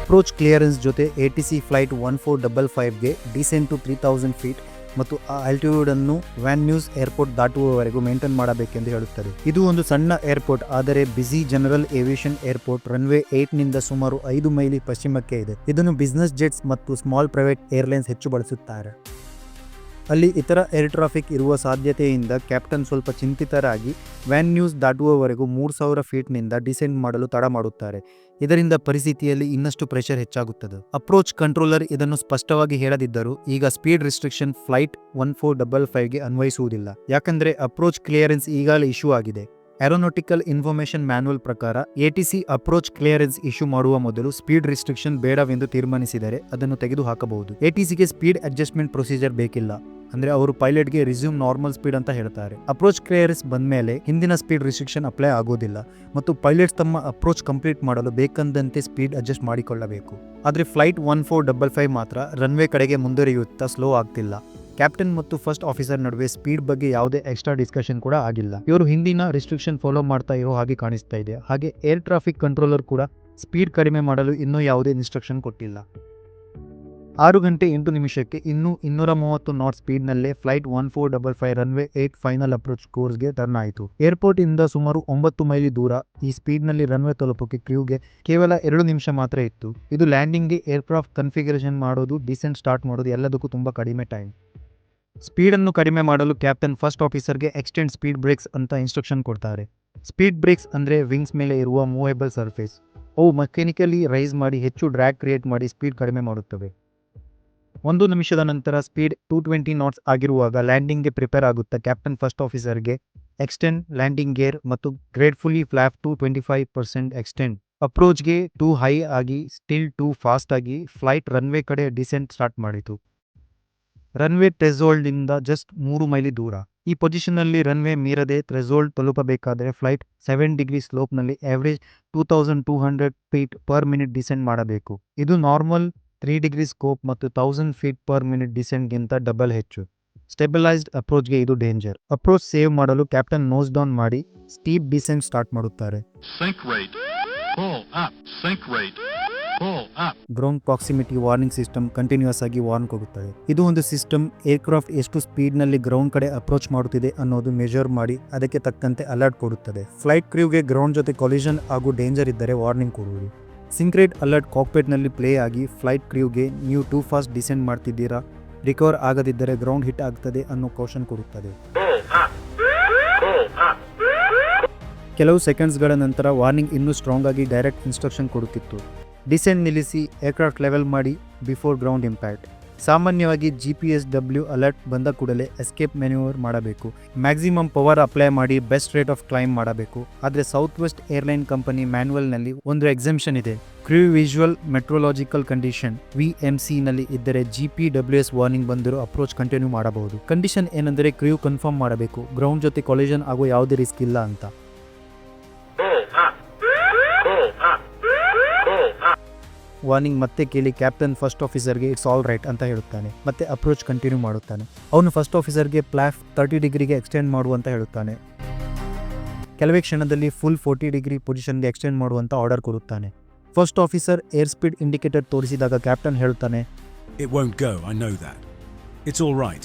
ಅಪ್ರೋಚ್ ಕ್ಲಿಯರೆನ್ಸ್ ಜೊತೆ A T C flight one four double ಫೈವ್ಗೆ descent to three thousand feet ಮತ್ತು ಆ ಆಲ್ಟಿಟ್ಯೂಡ್ ಅನ್ನು ವ್ಯಾನ್ ನ್ಯೂಸ್ ಏರ್ಪೋರ್ಟ್ ದಾಟುವವರೆಗೂ ಮೇಂಟೈನ್ ಮಾಡಬೇಕೆಂದು ಹೇಳುತ್ತದೆ. ಇದು ಒಂದು ಸಣ್ಣ ಏರ್ಪೋರ್ಟ್ ಆದರೆ busy general aviation airport runway ಏಟ್ನಿಂದ ಸುಮಾರು ಐದು ಮೈಲಿ ಪಶ್ಚಿಮಕ್ಕೆ ಇದೆ. ಇದನ್ನು ಬಿಸ್ನೆಸ್ ಜೆಟ್ಸ್ ಮತ್ತು ಸ್ಮಾಲ್ ಪ್ರೈವೇಟ್ ಏರ್ಲೈನ್ಸ್ ಹೆಚ್ಚು ಬಳಸುತ್ತಾರೆ. ಅಲ್ಲಿ ಇತರ ಏರ್ ಟ್ರಾಫಿಕ್ ಇರುವ ಸಾಧ್ಯತೆಯಿಂದ ಕ್ಯಾಪ್ಟನ್ ಸ್ವಲ್ಪ ಚಿಂತಿತರಾಗಿ ವ್ಯಾನ್ ನ್ಯೂಸ್ ದಾಟುವವರೆಗೂ ಮೂರು ಸಾವಿರ ಫೀಟ್ನಿಂದ ಡಿಸೆಂಡ್ ಮಾಡಲು ತಡ ಮಾಡುತ್ತಾರೆ. ಇದರಿಂದ ಪರಿಸ್ಥಿತಿಯಲ್ಲಿ ಇನ್ನಷ್ಟು ಪ್ರೆಷರ್ ಹೆಚ್ಚಾಗುತ್ತದೆ. ಅಪ್ರೋಚ್ ಕಂಟ್ರೋಲರ್ ಇದನ್ನು ಸ್ಪಷ್ಟವಾಗಿ ಹೇಳದಿದ್ದರೂ ಈಗ speed restriction flight one four double ಫೈವ್ಗೆ ಅನ್ವಯಿಸುವುದಿಲ್ಲ. ಯಾಕಂದ್ರೆ ಅಪ್ರೋಚ್ ಕ್ಲಿಯರೆನ್ಸ್ ಈಗಾಗಲೇ ಇಶ್ಯೂ ಆಗಿದೆ. ಏರೋನಾಟಿಕಲ್ ಇನ್ಫಾರ್ಮೇಷನ್ ಮ್ಯಾನ್ಯುವಲ್ ಪ್ರಕಾರ ಎಟಿಸಿ ಅಪ್ರೋಚ್ ಕ್ಲಿಯರೆನ್ಸ್ ಇಶ್ಯೂ ಮಾಡುವ ಮೊದಲು ಸ್ಪೀಡ್ ರಿಸ್ಟ್ರಿಕ್ಷನ್ ಬೇಡವೆಂದು ತೀರ್ಮಾನಿಸಿದರೆ ಅದನ್ನು ತೆಗೆದುಹಾಕಬಹುದು. ಎಟಿಸಿಗೆ ಸ್ಪೀಡ್ ಅಡ್ಜಸ್ಟ್ಮೆಂಟ್ ಪ್ರೊಸೀಜರ್ ಬೇಕಿಲ್ಲ. ಅಂದ್ರೆ ಅವರು ಪೈಲಟ್ಗೆ ರಿಸ್ಯೂಮ್ ನಾರ್ಮಲ್ ಸ್ಪೀಡ್ ಅಂತ ಹೇಳ್ತಾರೆ. ಅಪ್ರೋಚ್ ಕ್ಲಿಯರೆನ್ಸ್ ಬಂದ ಮೇಲೆ ಹಿಂದಿನ ಸ್ಪೀಡ್ ರಿಸ್ಟ್ರಿಕ್ಷನ್ ಅಪ್ಲೈ ಆಗೋದಿಲ್ಲ. ಮತ್ತು ಪೈಲಟ್ಸ್ ತಮ್ಮ ಅಪ್ರೋಚ್ ಕಂಪ್ಲೀಟ್ ಮಾಡಲು ಬೇಕಂದಂತೆ ಸ್ಪೀಡ್ ಅಡ್ಜಸ್ಟ್ ಮಾಡಿಕೊಳ್ಳಬೇಕು. ಆದರೆ flight one four double five ಮಾತ್ರ ರನ್ವೇ ಕಡೆಗೆ ಮುಂದುವರಿಯುತ್ತಾ ಸ್ಲೋ ಆಗ್ತಿಲ್ಲ. ಕ್ಯಾಪ್ಟನ್ ಮತ್ತು ಫಸ್ಟ್ ಆಫೀಸರ್ ನಡುವೆ ಸ್ಪೀಡ್ ಬಗ್ಗೆ ಯಾವುದೇ ಎಕ್ಸ್ಟ್ರಾ ಡಿಸ್ಕಷನ್ ಕೂಡ ಆಗಿಲ್ಲ. ಇವರು ಹಿಂದಿನ ರಿಸ್ಟ್ರಿಕ್ಷನ್ ಫಾಲೋ ಮಾಡ್ತಾ ಇರೋ ಹಾಗೆ ಕಾಣಿಸ್ತಾ ಇದೆ. ಹಾಗೆ ಏರ್ ಟ್ರಾಫಿಕ್ ಕಂಟ್ರೋಲರ್ ಕೂಡ ಸ್ಪೀಡ್ ಕಡಿಮೆ ಮಾಡಲು ಇನ್ನೂ ಯಾವುದೇ ಇನ್ಸ್ಟ್ರಕ್ಷನ್ ಕೊಟ್ಟಿಲ್ಲ. ಆರು ಗಂಟೆ ಎಂಟು ನಿಮಿಷಕ್ಕೆ ಇನ್ನೂ ಇನ್ನೂರ ಮೂವತ್ತು knot ಸ್ಪೀಡ್ನಲ್ಲೇ flight one four double five runway eight final approach ಕೋರ್ಸ್ಗೆ ಟರ್ನ್ ಆಯಿತು. ಏರ್ಪೋರ್ಟ್ ಇಂದ ಸುಮಾರು ಒಂಬತ್ತು ಮೈಲಿ ದೂರ ಈ ಸ್ಪೀಡ್ನಲ್ಲಿ ರನ್ವೇ ತಲುಪೋಕೆ ಕ್ರ್ಯೂಗೆ ಕೇವಲ ಎರಡು ನಿಮಿಷ ಮಾತ್ರ ಇತ್ತು. ಇದು ಲ್ಯಾಂಡಿಂಗ್ಗೆ ಏರ್ಕ್ರಾಫ್ಟ್ ಕನ್ಫಿಗರೇಷನ್ ಮಾಡೋದು, ಡಿಸೆಂಟ್ ಸ್ಟಾರ್ಟ್ ಮಾಡೋದು ಎಲ್ಲದಕ್ಕೂ ತುಂಬ ಕಡಿಮೆ ಟೈಮ್. ಸ್ಪೀಡನ್ನು ಕಡಿಮೆ ಮಾಡಲು ಕ್ಯಾಪ್ಟನ್ ಫಸ್ಟ್ ಆಫೀಸರ್ಗೆ ಎಕ್ಸ್ಟೆಂಡ್ ಸ್ಪೀಡ್ ಬ್ರೇಕ್ಸ್ ಅಂತ ಇನ್ಸ್ಟ್ರಕ್ಷನ್ ಕೊಡ್ತಾರೆ. ಸ್ಪೀಡ್ ಬ್ರೇಕ್ಸ್ ಅಂದರೆ ವಿಂಗ್ಸ್ ಮೇಲೆ ಇರುವ ಮೂವೇಬಲ್ ಸರ್ಫೇಸ್. ಅವು ಮೆಕ್ಯಾನಿಕಲಿ ರೈಸ್ ಮಾಡಿ ಹೆಚ್ಚು ಡ್ರ್ಯಾಗ್ ಕ್ರಿಯೇಟ್ ಮಾಡಿ ಸ್ಪೀಡ್ ಕಡಿಮೆ ಮಾಡುತ್ತವೆ. ಒಂದು ನಿಮಿಷದ ನಂತರ ಸ್ಪೀಡ್ ಟೂ ಟ್ವೆಂಟಿ ನಾಟ್ಸ್ ಆಗಿರುವಾಗ ಲ್ಯಾಂಡಿಂಗ್ಗೆ ಪ್ರಿಪೇರ್ ಆಗುತ್ತಾ ಕ್ಯಾಪ್ಟನ್ ಫಸ್ಟ್ ಆಫೀಸರ್ಗೆ ಎಕ್ಸ್ಟೆಂಡ್ ಲ್ಯಾಂಡಿಂಗ್ ಗೇರ್ ಮತ್ತು gratefully flap to twenty five percent extend. ಅಪ್ರೋಚ್ಗೆ too high ಆಗಿ, ಸ್ಟಿಲ್ ಟೂ ಫಾಸ್ಟ್ ಆಗಿ, ಫ್ಲೈಟ್ ರನ್ವೇ ಕಡೆ ಡಿಸೆಂಟ್ ಸ್ಟಾರ್ಟ್ ಮಾಡಿತು. ರನ್ವೇ ಥ್ರೆಸೋಲ್ಡ್ನಿಂದ ಜಸ್ಟ್ ಮೂರು ಮೈಲಿ ದೂರ. ಈ ಪೊಸಿಷನ್ನಲ್ಲಿ ರನ್ವೇ ಮೀರದೆ ಥ್ರೆಸೋಲ್ಡ್ ತಲುಪಬೇಕಾದರೆ flight seven degree ಸ್ಲೋಪ್ನಲ್ಲಿ average two thousand two hundred feet per minute descend ಮಾಡಬೇಕು. ಇದು ನಾರ್ಮಲ್ ತ್ರೀ ಡಿಗ್ರಿ ಸ್ಕೋಪ್ ಮತ್ತು ತೌಸಂಡ್ ಫೀಟ್ ಪರ್ ಮಿನಿಟ್ ಡಿಸೆಂಟ್ಗಿಂತ ಡಬಲ್ ಹೆಚ್ಚು. ಸ್ಟೆಬಿಲೈಸ್ಡ್ ಅಪ್ರೋಚ್ಗೆ ಇದು ಡೇಂಜರ್ ಅಪ್ರೋಚ್ ಸೇವ್ ಮಾಡಲು ಕ್ಯಾಪ್ಟನ್ ನೋಸ್ ಡೌನ್ ಮಾಡಿ ಸ್ಟೀಪ್ ಡಿಸೆಂಟ್ ಸ್ಟಾರ್ಟ್ ಮಾಡುತ್ತಾರೆ. Ground proximity warning system continuous ಆಗಿ ವಾರ್ನ್ ಕೊಡುತ್ತದೆ. ಇದು ಒಂದು ಸಿಸ್ಟಮ್ ಏರ್ಕ್ರಾಫ್ಟ್ ಎಷ್ಟು ಸ್ಪೀಡ್ನಲ್ಲಿ ಗ್ರೌಂಡ್ ಕಡೆ ಅಪ್ರೋಚ್ ಮಾಡುತ್ತಿದೆ ಅನ್ನೋದು ಮೆಜರ್ ಮಾಡಿ ಅದಕ್ಕೆ ತಕ್ಕಂತೆ ಅಲರ್ಟ್ ಕೊಡುತ್ತದೆ. ಫ್ಲೈಟ್ ಕ್ರೂಗೆ ಗ್ರೌಂಡ್ ಜೊತೆ ಕೊಲಿಷನ್ ಹಾಗೂ ಡೇಂಜರ್ ಇದ್ದರೆ ವಾರ್ನಿಂಗ್ ಕೊಡುವುದು. ಸಿಂಕ್ರೇಟ್ ಅಲರ್ಟ್ ಕಾಕ್ಪೇಟ್ನಲ್ಲಿ ಪ್ಲೇ ಆಗಿ ಫ್ಲೈಟ್ ಕ್ರ್ಯೂಗೆ ನೀವು ಟೂ ಫಾಸ್ಟ್ ಡಿಸೆಂಡ್ ಮಾಡ್ತಿದ್ದೀರಾ? ರಿಕವರ್ ಆಗದಿದ್ದರೆ ಗ್ರೌಂಡ್ ಹಿಟ್ ಆಗ್ತದೆ ಅನ್ನೋ ಕೌಶನ್ ಕೊಡುತ್ತದೆ. ಕೆಲವು ಸೆಕೆಂಡ್ಸ್ಗಳ ನಂತರ ವಾರ್ನಿಂಗ್ ಇನ್ನೂ ಸ್ಟ್ರಾಂಗ್ ಆಗಿ ಡೈರೆಕ್ಟ್ ಇನ್ಸ್ಟ್ರಕ್ಷನ್ ಕೊಡುತ್ತಿತ್ತು. ಡಿಸೆಂಟ್ ನಿಲ್ಲಿಸಿ ಏರ್ಕ್ರಾಫ್ಟ್ ಲೆವೆಲ್ ಮಾಡಿ ಬಿಫೋರ್ ಗ್ರೌಂಡ್ ಇಂಪ್ಯಾಕ್ಟ್. ಸಾಮಾನ್ಯವಾಗಿ G P S W alert ಬಂದ ಕೂಡಲೇ ಎಸ್ಕೇಪ್ ಮೆನ್ಯೂವರ್ ಮಾಡಬೇಕು. ಮ್ಯಾಕ್ಸಿಮಮ್ ಪವರ್ ಅಪ್ಲೈ ಮಾಡಿ ಬೆಸ್ಟ್ ರೇಟ್ ಆಫ್ ಕ್ಲೈಮ್ ಮಾಡಬೇಕು. ಆದರೆ ಸೌತ್ ವೆಸ್ಟ್ ಏರ್ಲೈನ್ ಕಂಪನಿ ಮ್ಯಾನ್ಯುವಲ್ನಲ್ಲಿ ಒಂದು ಎಕ್ಸೆಂಪ್ಷನ್ ಇದೆ. Crew visual meteorological condition, V M ನಲ್ಲಿ ಇದ್ದರೆ G P W S warning ಬಂದರೂ ಅಪ್ರೋಚ್ ಕಂಟಿನ್ಯೂ ಮಾಡಬಹುದು. ಕಂಡೀಷನ್ ಏನಂದರೆ ಕ್ರೂ ಕನ್ಫರ್ಮ್ ಮಾಡಬೇಕು. ಗ್ರೌಂಡ್ ಜೊತೆ ಕೊಲಿಷನ್ ಆಗೋ ಯಾವುದೇ ರಿಸ್ಕ್ ಇಲ್ಲ ಅಂತ. ವಾರ್ನಿಂಗ್ ಮತ್ತೆ ಕೇಳಿ ಕ್ಯಾಪ್ಟನ್ ಫಸ್ಟ್ ಆಫೀಸರ್ಗೆ ಇಟ್ಸ್ ಆಲ್ ರೈಟ್ ಅಂತ ಹೇಳುತ್ತಾನೆ ಮತ್ತೆ ಅಪ್ರೋಚ್ ಕಂಟಿನ್ಯೂ ಮಾಡುತ್ತಾನೆ ಅವನು ಫಸ್ಟ್ ಆಫೀಸರ್ಗೆ ಪ್ಲಾಫ್ ತರ್ಟಿ ಡಿಗ್ರಿಗೆ ಎಕ್ಸ್ಟೆಂಡ್ ಮಾಡುವಂತ ಹೇಳುತ್ತಾನೆ ಕೆಲವೇ ಕ್ಷಣದಲ್ಲಿ ಫುಲ್ ಫೋರ್ಟಿ ಡಿಗ್ರಿ ಪೊಸಿಷನ್ಗೆ ಎಕ್ಸ್ಟೆಂಡ್ ಮಾಡುವಂತ ಆರ್ಡರ್ ಕೊಡುತ್ತಾನೆ first officer air speed indicator ತೋರಿಸಿದಾಗ ಕ್ಯಾಪ್ಟನ್ ಹೇಳುತ್ತಾನೆ It won't go, I know that. It's all right.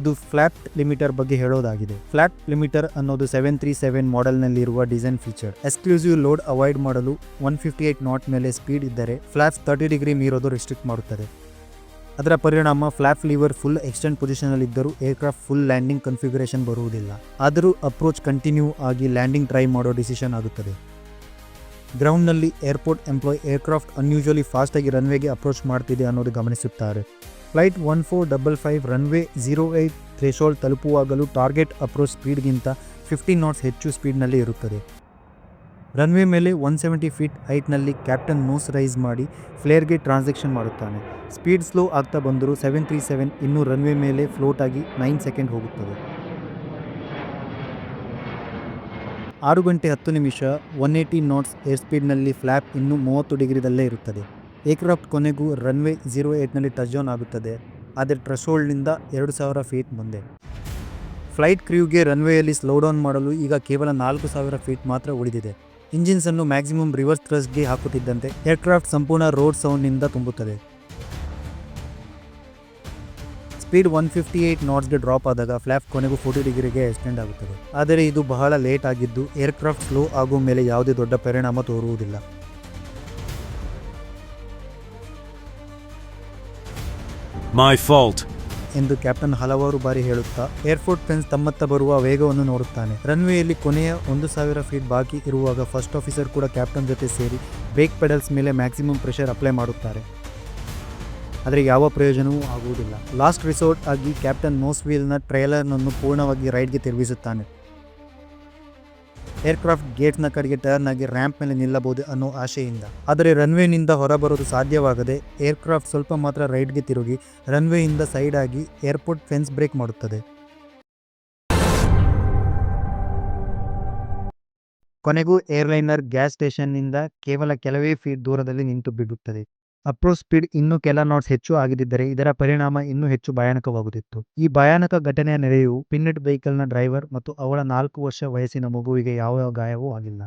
ಇದು ಫ್ಲಾಟ್ ಲಿಮಿಟರ್ ಬಗ್ಗೆ ಹೇಳೋದಾಗಿದೆ. ಫ್ಲಾಟ್ ಲಿಮಿಟರ್ ಅನ್ನೋದು seven three seven ಮಾಡೆಲ್ನಲ್ಲಿರುವ design feature. Exclusive load avoid ಮಾಡಲು ಒನ್ ಫಿಫ್ಟಿ ಏಟ್ ನಾಟ್ ಮೇಲೆ speed ಇದ್ದರೆ flap thirty degree ಮೀರೋದು ರಿಸ್ಟ್ರಿಕ್ಟ್ ಮಾಡುತ್ತದೆ. ಅದರ ಪರಿಣಾಮ ಫ್ಲಾಪ್ ಲೀವರ್ ಫುಲ್ ಎಕ್ಸ್ಟೆಂಡ್ ಪೊಸಿಷನಲ್ಲಿದ್ದರೂ ಏರ್ಕ್ರಾಫ್ಟ್ ಫುಲ್ ಲ್ಯಾಂಡಿಂಗ್ ಕನ್ಫಿಗರೇಷನ್ ಬರುವುದಿಲ್ಲ. ಆದರೂ ಅಪ್ರೋಚ್ ಕಂಟಿನ್ಯೂ ಆಗಿ ಲ್ಯಾಂಡಿಂಗ್ ಟ್ರೈ ಮಾಡೋ ಡಿಸಿಷನ್ ಆಗುತ್ತದೆ. ಗ್ರೌಂಡ್ನಲ್ಲಿ ಏರ್ಪೋರ್ಟ್ ಎಂಪ್ಲಾಯ್ ಏರ್ಕ್ರಾಫ್ಟ್ ಅನ್ಯೂಶುವಲಿ ಫಾಸ್ಟಾಗಿ ರನ್ವೇಗೆ ಅಪ್ರೋಚ್ ಮಾಡ್ತಿದೆ ಅನ್ನೋದು ಗಮನಿಸುತ್ತಾರೆ. Flight one four double five runway zero eight threshold ತಲುಪುವಾಗಲೂ target approach ಸ್ಪೀಡ್ಗಿಂತ ಫಿಫ್ಟೀನ್ ನಾಟ್ಸ್ ಹೆಚ್ಚು ಸ್ಪೀಡ್ನಲ್ಲಿ ಇರುತ್ತದೆ. ರನ್ವೇ ಮೇಲೆ ಒನ್ ಸೆವೆಂಟಿ ಫೀಟ್ ಹೈಟ್ನಲ್ಲಿ ಕ್ಯಾಪ್ಟನ್ ನೋಸ್ ರೈಸ್ ಮಾಡಿ ಫ್ಲೇರ್ಗೆ ಟ್ರಾನ್ಸಾಕ್ಷನ್ ಮಾಡುತ್ತಾನೆ. ಸ್ಪೀಡ್ ಸ್ಲೋ ಆಗ್ತಾ ಬಂದರೂ ಸೆವೆನ್ ತ್ರೀ ಸೆವೆನ್ ಇನ್ನೂ ರನ್ವೇ ಮೇಲೆ ಫ್ಲೋಟ್ ಆಗಿ ನೈನ್ ಸೆಕೆಂಡ್ ಹೋಗುತ್ತದೆ. ಆರು ಗಂಟೆ ಹತ್ತು ನಿಮಿಷ, ಒನ್ ಏಯ್ಟಿ ನಾಟ್ಸ್ ಏರ್ ಸ್ಪೀಡ್ನಲ್ಲಿ ಫ್ಲ್ಯಾಪ್ ಇನ್ನೂ ಮೂವತ್ತು ಡಿಗ್ರಿದಲ್ಲೇ ಇರುತ್ತದೆ. ಏರ್ಕ್ರಾಫ್ಟ್ ಕೊನೆಗೂ ರನ್ವೇ ಜೀರೋ ಏಯ್ಟ್ನಲ್ಲಿ ಟಚ್ ಡೌನ್ ಆಗುತ್ತದೆ, ಆದರೆ ಟ್ರೆಶೋಲ್ಡ್ನಿಂದ ಎರಡು ಸಾವಿರ ಫೀಟ್ ಮುಂದೆ. ಫ್ಲೈಟ್ ಕ್ರ್ಯೂಗೆ ರನ್ವೇಯಲ್ಲಿ ಸ್ಲೋ ಡೌನ್ ಮಾಡಲು ಈಗ ಕೇವಲ ನಾಲ್ಕು ಸಾವಿರ ಫೀಟ್ ಮಾತ್ರ ಉಳಿದಿದೆ. ಇಂಜಿನ್ಸ್ ಅನ್ನು ಮ್ಯಾಕ್ಸಿಮಮ್ ರಿವರ್ಸ್ ಥ್ರಸ್ಗೆ ಹಾಕುತ್ತಿದ್ದಂತೆ ಏರ್ಕ್ರಾಫ್ಟ್ ಸಂಪೂರ್ಣ ರೋಡ್ ಸೌಂಡ್ನಿಂದ ತುಂಬುತ್ತದೆ. ಸ್ಪೀಡ್ ಒನ್ ಫಿಫ್ಟಿ ಏಯ್ಟ್ ನಾಟ್ಸ್ಗೆ ಡ್ರಾಪ್ ಆದಾಗ ಫ್ಲಾಪ್ ಕೊನೆಗೂ ಫೋರ್ಟಿ ಡಿಗ್ರಿಗೆ ಎಕ್ಸ್ಟೆಂಡ್ ಆಗುತ್ತದೆ. ಆದರೆ ಇದು ಬಹಳ ಲೇಟ್ ಆಗಿದ್ದು ಏರ್ಕ್ರಾಫ್ಟ್ ಸ್ಲೋ ಆಗುವ ಮೇಲೆ ಯಾವುದೇ ದೊಡ್ಡ ಪರಿಣಾಮ ತೋರುವುದಿಲ್ಲ. My ಫಾಲ್ಟ್ ಎಂದು ಕ್ಯಾಪ್ಟನ್ ಹಲವಾರು ಬಾರಿ ಹೇಳುತ್ತಾ ಏರ್ಫೋರ್ಟ್ ಫೆನ್ಸ್ ತಮ್ಮತ್ತ ಬರುವ ವೇಗವನ್ನು ನೋಡುತ್ತಾನೆ. ರನ್ವೇಯಲ್ಲಿ ಕೊನೆಯ ಒಂದು ಸಾವಿರ ಫೀಟ್ ಬಾಕಿ ಇರುವಾಗ ಫಸ್ಟ್ ಆಫೀಸರ್ ಕೂಡ ಕ್ಯಾಪ್ಟನ್ ಜೊತೆ ಸೇರಿ ಬ್ರೇಕ್ ಪೆಡಲ್ಸ್ ಮೇಲೆ ಮ್ಯಾಕ್ಸಿಮಮ್ ಪ್ರೆಷರ್ ಅಪ್ಲೈ ಮಾಡುತ್ತಾರೆ. ಆದರೆ ಯಾವ ಪ್ರಯೋಜನವೂ ಆಗುವುದಿಲ್ಲ. ಲಾಸ್ಟ್ ರಿಸೋರ್ಟ್ ಆಗಿ ಕ್ಯಾಪ್ಟನ್ ನೋಸ್ವೀಲ್ನ ಟ್ರೈಲರ್ನನ್ನು ಪೂರ್ಣವಾಗಿ ರೈಡ್ಗೆ ತಿರುಗಿಸುತ್ತಾನೆ. ಏರ್ಕ್ರಾಫ್ಟ್ ಗೇಟ್ನ ಕಡೆಗೆ ಟರ್ನ್ ಆಗಿ ರ್ಯಾಂಪ್ ಮೇಲೆ ನಿಲ್ಲಬಹುದು ಅನ್ನೋ ಆಶೆಯಿಂದ. ಆದರೆ ರನ್ವೇನಿಂದ ಹೊರಬರೋದು ಸಾಧ್ಯವಾಗದೆ, ಏರ್ಕ್ರಾಫ್ಟ್ ಸ್ವಲ್ಪ ಮಾತ್ರ ರೈಡ್ಗೆ ತಿರುಗಿ, ರನ್ವೇಯಿಂದ ಸೈಡ್ ಆಗಿ ಏರ್ಪೋರ್ಟ್ ಫೆನ್ಸ್ ಬ್ರೇಕ್ ಮಾಡುತ್ತದೆ. ಕೊನೆಗೂ ಏರ್ಲೈನರ್ ಗ್ಯಾಸ್ ಸ್ಟೇಷನ್ನಿಂದ ಕೇವಲ ಕೆಲವೇ ಫೀಟ್ ದೂರದಲ್ಲಿ ನಿಂತು ಬಿಡುತ್ತದೆ. ಅಪ್ರೋಚ್ ಸ್ಪೀಡ್ ಇನ್ನೂ ಕೆಲ ನಾಟ್ಸ್ ಹೆಚ್ಚು ಆಗಿದ್ದರೆ ಇದರ ಪರಿಣಾಮ ಇನ್ನೂ ಹೆಚ್ಚು ಭಯಾನಕವಾಗುತ್ತಿತ್ತು. ಈ ಭಯಾನಕ ಘಟನೆಯ ನೆರೆಯು ಪಿನ್ನೆಟ್ ವೆಹಿಕಲ್ನ ಡ್ರೈವರ್ ಮತ್ತು ಅವಳ ನಾಲ್ಕು ವರ್ಷ ವಯಸ್ಸಿನ ಮಗುವಿಗೆ ಯಾವ ಗಾಯವೂ ಆಗಿಲ್ಲ.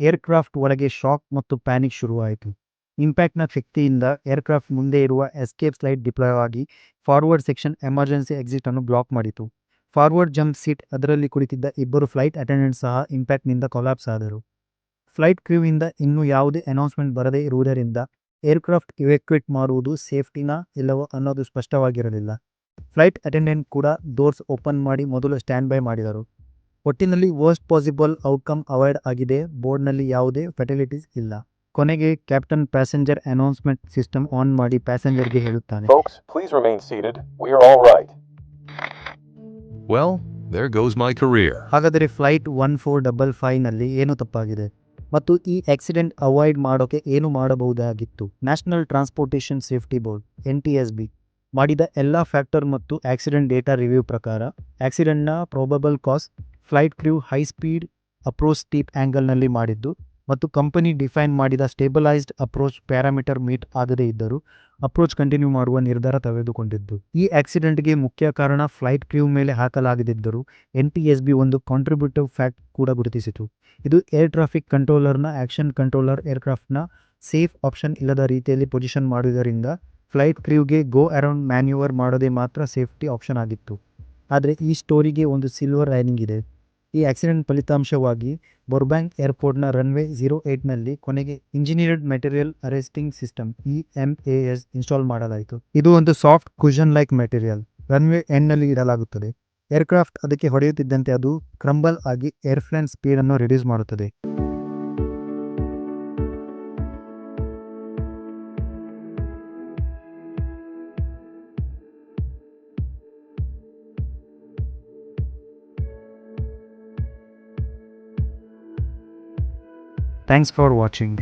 ಏರ್ಕ್ರಾಫ್ಟ್ ಒಳಗೆ ಶಾಕ್ ಮತ್ತು ಪ್ಯಾನಿಕ್ ಶುರುವಾಯಿತು. ಇಂಪ್ಯಾಕ್ಟ್ನ ಶಕ್ತಿಯಿಂದ ಏರ್ಕ್ರಾಫ್ಟ್ ಮುಂದೆ ಇರುವ ಎಸ್ಕೇಪ್ ಸ್ಲೈಡ್ ಡಿಪ್ಲಾಯ್ ಆಗಿ ಫಾರ್ವರ್ಡ್ ಸೆಕ್ಷನ್ ಎಮರ್ಜೆನ್ಸಿ ಎಕ್ಸಿಟ್ ಅನ್ನು ಬ್ಲಾಕ್ ಮಾಡಿತು. ಫಾರ್ವರ್ಡ್ ಜಂಪ್ ಸೀಟ್ ಅದರಲ್ಲಿ ಕುಳಿತಿದ್ದ ಇಬ್ಬರು ಫ್ಲೈಟ್ ಅಟೆಂಡೆಂಟ್ ಸಹ ಇಂಪ್ಯಾಕ್ಟ್ನಿಂದ ಕೊಲಾಪ್ಸ್ ಆದರು. ಫ್ಲೈಟ್ ಕ್ರೂವಿಂದ ಇನ್ನೂ ಯಾವುದೇ ಅನೌನ್ಸ್ಮೆಂಟ್ ಬರದೇ ಇರುವುದರಿಂದ ಏರ್ಕ್ರಾಫ್ಟ್ ಇವ್ಯಾಕ್ಯುಯೇಟ್ ಮಾಡುವುದು ಸೇಫ್ಟಿನಾ ಇಲ್ಲವೋ ಅನ್ನೋದು ಸ್ಪಷ್ಟವಾಗಿರಲಿಲ್ಲ. ಫ್ಲೈಟ್ ಅಟೆಂಡೆಂಟ್ ಕೂಡ ಡೋರ್ಸ್ ಓಪನ್ ಮಾಡಿ ಮೊದಲು ಸ್ಟ್ಯಾಂಡ್ ಬೈ ಮಾಡಿದರು. ಒಟ್ಟಿನಲ್ಲಿ ವರ್ಸ್ಟ್ ಪಾಸಿಬಲ್ ಔಟ್ಕಮ್ ಅವಾಯ್ಡ್ ಆಗಿದೆ. ಬೋರ್ಡ್ನಲ್ಲಿ ಯಾವುದೇ ಫೆಟಿಲಿಟೀಸ್ ಇಲ್ಲ. ಕೊನೆಗೆ captain passenger announcement system on ಮಾಡಿ ಪ್ಯಾಸೆಂಜರ್ಗೆ ಹೇಳುತ್ತಾನೆ. ಹಾಗಾದರೆ ಫ್ಲೈಟ್ ಒನ್ ಫೋರ್ ಡಬಲ್ ಫೈವ್ನಲ್ಲಿ ಏನು ತಪ್ಪಾಗಿದೆ? ಮತ್ತು ಈ ಆಕ್ಸಿಡೆಂಟ್ ಅವಾಯ್ಡ್ ಮಾಡೋಕೆ ಏನು ಮಾಡಬಹುದಾಗಿತ್ತು? National transportation safety board, N T S B, ಮಾಡಿದ ಎಲ್ಲ ಫ್ಯಾಕ್ಟರ್ ಮತ್ತು ಆಕ್ಸಿಡೆಂಟ್ ಡೇಟಾ ರಿವ್ಯೂ ಪ್ರಕಾರ, ಆಕ್ಸಿಡೆಂಟ್ನ probable cause, flight crew high speed approach steep ಆ್ಯಂಗಲ್ನಲ್ಲಿ ಮಾಡಿದ್ದು ಮತ್ತು ಕಂಪನಿ ಡಿಫೈನ್ ಮಾಡಿದ ಸ್ಟೇಬಲೈಸ್ಡ್ ಅಪ್ರೋಚ್ ಪ್ಯಾರಾಮೀಟರ್ ಮೀಟ್ ಆಗದೇ ಇದ್ದರೂ ಅಪ್ರೋಚ್ ಕಂಟಿನ್ಯೂ ಮಾಡುವ ನಿರ್ಧಾರ ತೆಗೆದುಕೊಂಡಿದ್ದು. ಈ ಆಕ್ಸಿಡೆಂಟ್ಗೆ ಮುಖ್ಯ ಕಾರಣ ಫ್ಲೈಟ್ ಕ್ರ್ಯೂ ಮೇಲೆ ಹಾಕಲಾಗದಿದ್ದರೂ ಎನ್ ಟಿ ಎಸ್ ಬಿ ಒಂದು ಕಾಂಟ್ರಿಬ್ಯೂಟಿವ್ ಫ್ಯಾಕ್ಟ್ ಕೂಡ ಗುರುತಿಸಿತು. ಇದು ಏರ್ ಟ್ರಾಫಿಕ್ ಕಂಟ್ರೋಲರ್ನ ಆಕ್ಷನ್ ಕಂಟ್ರೋಲರ್ ಏರ್ಕ್ರಾಫ್ಟ್ನ ಸೇಫ್ ಆಪ್ಷನ್ ಇಲ್ಲದ ರೀತಿಯಲ್ಲಿ ಪೊಸಿಷನ್ ಮಾಡುವುದರಿಂದ ಫ್ಲೈಟ್ ಕ್ರೂಗೆ ಗೋ ಅರೌಂಡ್ ಮ್ಯಾನ್ಯೂವರ್ ಮಾಡೋದೇ ಮಾತ್ರ ಸೇಫ್ಟಿ ಆಪ್ಷನ್ ಆಗಿತ್ತು. ಆದರೆ ಈ ಸ್ಟೋರಿಗೆ ಒಂದು ಸಿಲ್ವರ್ ಲೈನಿಂಗ್ ಇದೆ. ಈ ಆಕ್ಸಿಡೆಂಟ್ ಫಲಿತಾಂಶವಾಗಿ ಬೊರ್ಬ್ಯಾಂಕ್ ಏರ್ಪೋರ್ಟ್ನ ರನ್ವೇ ಝೀರೋ ಏಯ್ಟ್ನಲ್ಲಿ ಕೊನೆಗೆ engineered material arresting system E M A S install ಮಾಡಲಾಯಿತು. ಇದು ಒಂದು soft cushion like material. Runway ಎಂಡ್ನಲ್ಲಿ ಇಡಲಾಗುತ್ತದೆ. ಏರ್ಕ್ರಾಫ್ಟ್ ಅದಕ್ಕೆ ಹೊಡೆಯುತ್ತಿದ್ದಂತೆ ಅದು ಕ್ರಂಬಲ್ ಆಗಿ ಏರ್ಫ್ಲೈನ್ ಸ್ಪೀಡನ್ನು ರಿಡ್ಯೂಸ್ ಮಾಡುತ್ತದೆ. thanks for watching.